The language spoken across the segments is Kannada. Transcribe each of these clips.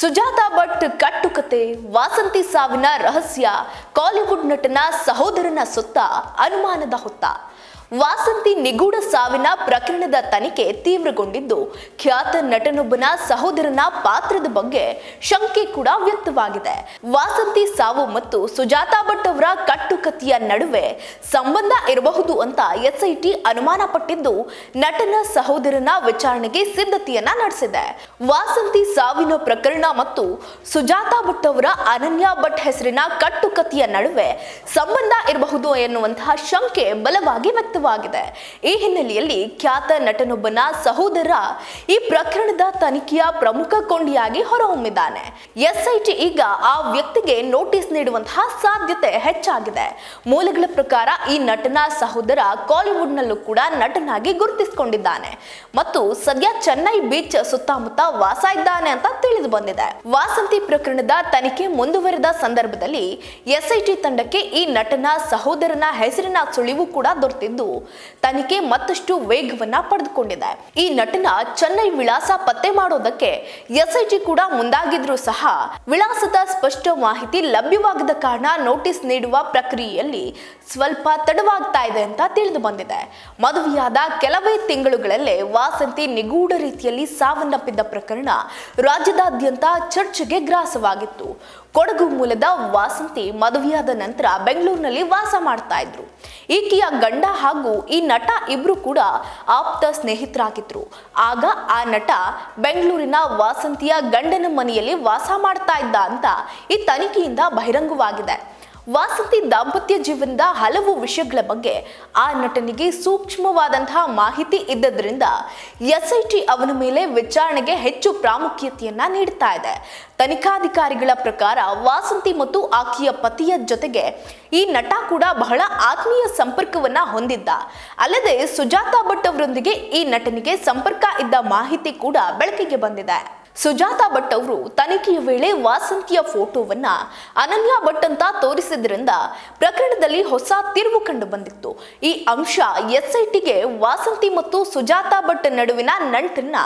ಸುಜಾತಾ ಭಟ್ ಕಟ್ಟುಕತೆ ವಾಸಂತಿ ಸಾವಿನ ರಹಸ್ಯ ಕಾಲಿವುಡ್ ನಟನ ಸಹೋದರನ ಸುತ್ತ ಅನುಮಾನದ ಹೊತ್ತ. ವಾಸಂತಿ ನಿಗೂಢ ಸಾವಿನ ಪ್ರಕರಣದ ತನಿಖೆ ತೀವ್ರಗೊಂಡಿದ್ದು, ಖ್ಯಾತ ನಟನೊಬ್ಬನ ಸಹೋದರನ ಪಾತ್ರದ ಬಗ್ಗೆ ಶಂಕೆ ಕೂಡ ವ್ಯಕ್ತವಾಗಿದೆ. ವಾಸಂತಿ ಸಾವು ಮತ್ತು ಸುಜಾತಾ ಭಟ್ ಅವರ ಕಟ್ಟುಕತೆಯ ನಡುವೆ ಸಂಬಂಧ ಇರಬಹುದು ಅಂತ ಎಸ್ಐಟಿ ಅನುಮಾನ ಪಟ್ಟಿದ್ದು ನಟನ ಸಹೋದರನ ವಿಚಾರಣೆಗೆ ಸಿದ್ಧತೆಯನ್ನ ನಡೆಸಿದೆ. ವಾಸಂತಿ ಸಾವಿನ ಪ್ರಕರಣ ಮತ್ತು ಸುಜಾತಾ ಭಟ್ ಅವರ ಅನನ್ಯ ಭಟ್ ಹೆಸರಿನ ಕಟ್ಟುಕತಿಯ ನಡುವೆ ಸಂಬಂಧ ಇರಬಹುದು ಎನ್ನುವಂತಹ ಶಂಕೆ ಬಲವಾಗಿ ವ್ಯಕ್ತವಾಗಿದೆ ಈ ಹಿನ್ನೆಲೆಯಲ್ಲಿ ಖ್ಯಾತ ನಟನೊಬ್ಬನ ಸಹೋದರ ಈ ಪ್ರಕರಣದ ತನಿಖೆಯ ಪ್ರಮುಖ ಕೊಂಡಿಯಾಗಿ ಹೊರಹೊಮ್ಮಿದ್ದಾನೆ. ಎಸ್ಐಟಿ ಈಗ ಆ ವ್ಯಕ್ತಿಗೆ ನೋಟಿಸ್ ನೀಡುವಂತಹ ಸಾಧ್ಯತೆ ಹೆಚ್ಚಾಗಿದೆ. ಮೂಲಗಳ ಪ್ರಕಾರ ಈ ನಟನ ಸಹೋದರ ಕಾಲಿವುಡ್ನಲ್ಲೂ ಕೂಡ ನಟನಾಗಿ ಗುರುತಿಸಿಕೊಂಡಿದ್ದಾನೆ. ಮತ್ತು ಸದ್ಯ ಚೆನ್ನೈ ಬೀಚ್ ಸುತ್ತಮುತ್ತ ವಾಸ ಇದ್ದಾನೆ ಅಂತ ತಿಳಿದು ಬಂದಿದೆ. ವಾಸಂತಿ ಪ್ರಕರಣದ ತನಿಖೆ ಮುಂದುವರೆದ ಸಂದರ್ಭದಲ್ಲಿ ಎಸ್ಐಟಿ ತಂಡಕ್ಕೆ ಈ ನಟನ ಸಹೋದರನ ಹೆಸರಿನ ಸುಳಿವು ಕೂಡ ದೊರೆತಿದ್ದು ತನಿಖೆ ಮತ್ತಷ್ಟು ವೇಗವನ್ನ ಪಡೆದುಕೊಂಡಿದೆ. ಈ ನಟನ ಚೆನ್ನೈ ವಿಳಾಸ ಪತ್ತೆ ಮಾಡೋದಕ್ಕೆ ಎಸ್ಐಟಿ ಕೂಡ ಮುಂದಾಗಿದ್ರು ಸಹ ವಿಳಾಸದ ಸ್ಪಷ್ಟ ಮಾಹಿತಿ ಲಭ್ಯವಾಗದ ಕಾರಣ ನೋಟಿಸ್ ನೀಡುವ ಪ್ರಕ್ರಿಯೆಯಲ್ಲಿ ಸ್ವಲ್ಪ ತಡವಾಗ್ತಾ ಇದೆ ಅಂತ ತಿಳಿದು ಬಂದಿದೆ. ಮದುವೆಯಾದ ಕೆಲವೇ ತಿಂಗಳುಗಳಲ್ಲೇ ವಾಸಂತಿ ನಿಗೂಢ ರೀತಿಯಲ್ಲಿ ಸಾವನ್ನಪ್ಪಿದ್ದ ಪ್ರಕರಣ ರಾಜ್ಯದಾದ್ಯಂತ ಚರ್ಚೆಗೆ ಗ್ರಾಸವಾಗಿತ್ತು. ಕೊಡಗು ಮೂಲದ ವಾಸಂತಿ ಮದುವೆಯಾದ ನಂತರ ಬೆಂಗಳೂರಿನಲ್ಲಿ ವಾಸ ಮಾಡ್ತಾ ಇದ್ರು. ಈಕೆಯ ಗಂಡ ಹಾಗೂ ಈ ನಟ ಇಬ್ರು ಕೂಡ ಆಪ್ತ ಸ್ನೇಹಿತರಾಗಿದ್ರು. ಆಗ ಆ ನಟ ಬೆಂಗಳೂರಿನ ವಾಸಂತಿಯ ಗಂಡನ ಮನೆಯಲ್ಲಿ ವಾಸ ಮಾಡ್ತಾ ಇದ್ದ ಅಂತ ಈ ತನಿಖೆಯಿಂದ ಬಹಿರಂಗವಾಗಿದೆ. ವಾಸಂತಿ ದಾಂಪತ್ಯ ಜೀವನದ ಹಲವು ವಿಷಯಗಳ ಬಗ್ಗೆ ಆ ನಟನಿಗೆ ಸೂಕ್ಷ್ಮವಾದಂತಹ ಮಾಹಿತಿ ಇದ್ದದ್ರಿಂದ ಎಸ್ಐಟಿ ಅವನ ಮೇಲೆ ವಿಚಾರಣೆಗೆ ಹೆಚ್ಚು ಪ್ರಾಮುಖ್ಯತೆಯನ್ನ ನೀಡ್ತಾ ಇದೆ. ತನಿಖಾಧಿಕಾರಿಗಳ ಪ್ರಕಾರ ವಾಸಂತಿ ಮತ್ತು ಆಕೆಯ ಪತಿಯ ಜೊತೆಗೆ ಈ ನಟ ಕೂಡ ಬಹಳ ಆತ್ಮೀಯ ಸಂಪರ್ಕವನ್ನ ಹೊಂದಿದ್ದ. ಅಲ್ಲದೆ ಸುಜಾತಾ ಭಟ್ ಅವರೊಂದಿಗೆ ಈ ನಟನಿಗೆ ಸಂಪರ್ಕ ಇದ್ದ ಮಾಹಿತಿ ಕೂಡ ಬೆಳಕಿಗೆ ಬಂದಿದೆ. ಸುಜಾತಾ ಭಟ್ ಅವರು ತನಿಖೆಯ ವೇಳೆ ವಾಸಂತಿಯ ಫೋಟೋವನ್ನ ಅನನ್ಯ ಭಟ್ ಅಂತ ತೋರಿಸಿದ್ರಿಂದ ಪ್ರಕರಣದಲ್ಲಿ ಹೊಸ ತಿರುವು ಕಂಡು ಬಂದಿತ್ತು. ಈ ಅಂಶ ಎಸ್ಐಟಿಗೆ ವಾಸಂತಿ ಮತ್ತು ಸುಜಾತಾ ಭಟ್ ನಡುವಿನ ನಂಟನ್ನ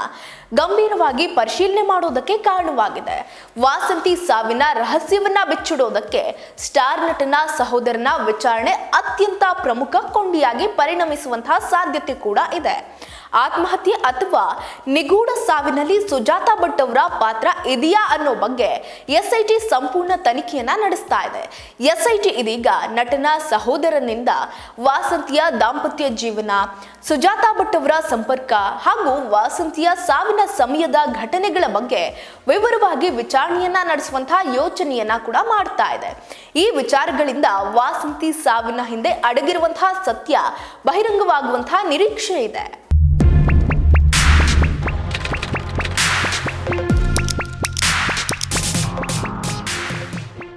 ಗಂಭೀರವಾಗಿ ಪರಿಶೀಲನೆ ಮಾಡೋದಕ್ಕೆ ಕಾರಣವಾಗಿದೆ. ವಾಸಂತಿ ಸಾವಿನ ರಹಸ್ಯವನ್ನ ಬಿಚ್ಚಿಡೋದಕ್ಕೆ ಸ್ಟಾರ್ ನಟನ ಸಹೋದರನ ವಿಚಾರಣೆ ಅತ್ಯಂತ ಪ್ರಮುಖ ಕೊಂಡಿಯಾಗಿ ಪರಿಣಮಿಸುವಂತಹ ಸಾಧ್ಯತೆ ಕೂಡ ಇದೆ. ಆತ್ಮಹತ್ಯೆ ಅಥವಾ ನಿಗೂಢ ಸಾವಿನಲ್ಲಿ ಸುಜಾತಾ ಭಟ್ ಅವರ ಪಾತ್ರ ಇದೆಯಾ ಅನ್ನೋ ಬಗ್ಗೆ ಎಸ್ಐಟಿ ಸಂಪೂರ್ಣ ತನಿಖೆಯನ್ನ ನಡೆಸ್ತಾ ಇದೆ. ಎಸ್ಐಟಿ ಇದೀಗ ನಟನ ಸಹೋದರನಿಂದ ವಾಸಂತಿಯ ದಾಂಪತ್ಯ ಜೀವನ, ಸುಜಾತಾ ಭಟ್ ಅವರ ಸಂಪರ್ಕ ಹಾಗೂ ವಾಸಂತಿಯ ಸಾವಿನ ಸಮಯದ ಘಟನೆಗಳ ಬಗ್ಗೆ ವಿವರವಾಗಿ ವಿಚಾರಣೆಯನ್ನ ನಡೆಸುವಂತಹ ಯೋಚನೆಯನ್ನ ಕೂಡ ಮಾಡ್ತಾ ಇದೆ. ಈ ವಿಚಾರಗಳಿಂದ ವಾಸಂತಿ ಸಾವಿನ ಹಿಂದೆ ಅಡಗಿರುವಂತಹ ಸತ್ಯ ಬಹಿರಂಗವಾಗುವಂತಹ ನಿರೀಕ್ಷೆ ಇದೆ.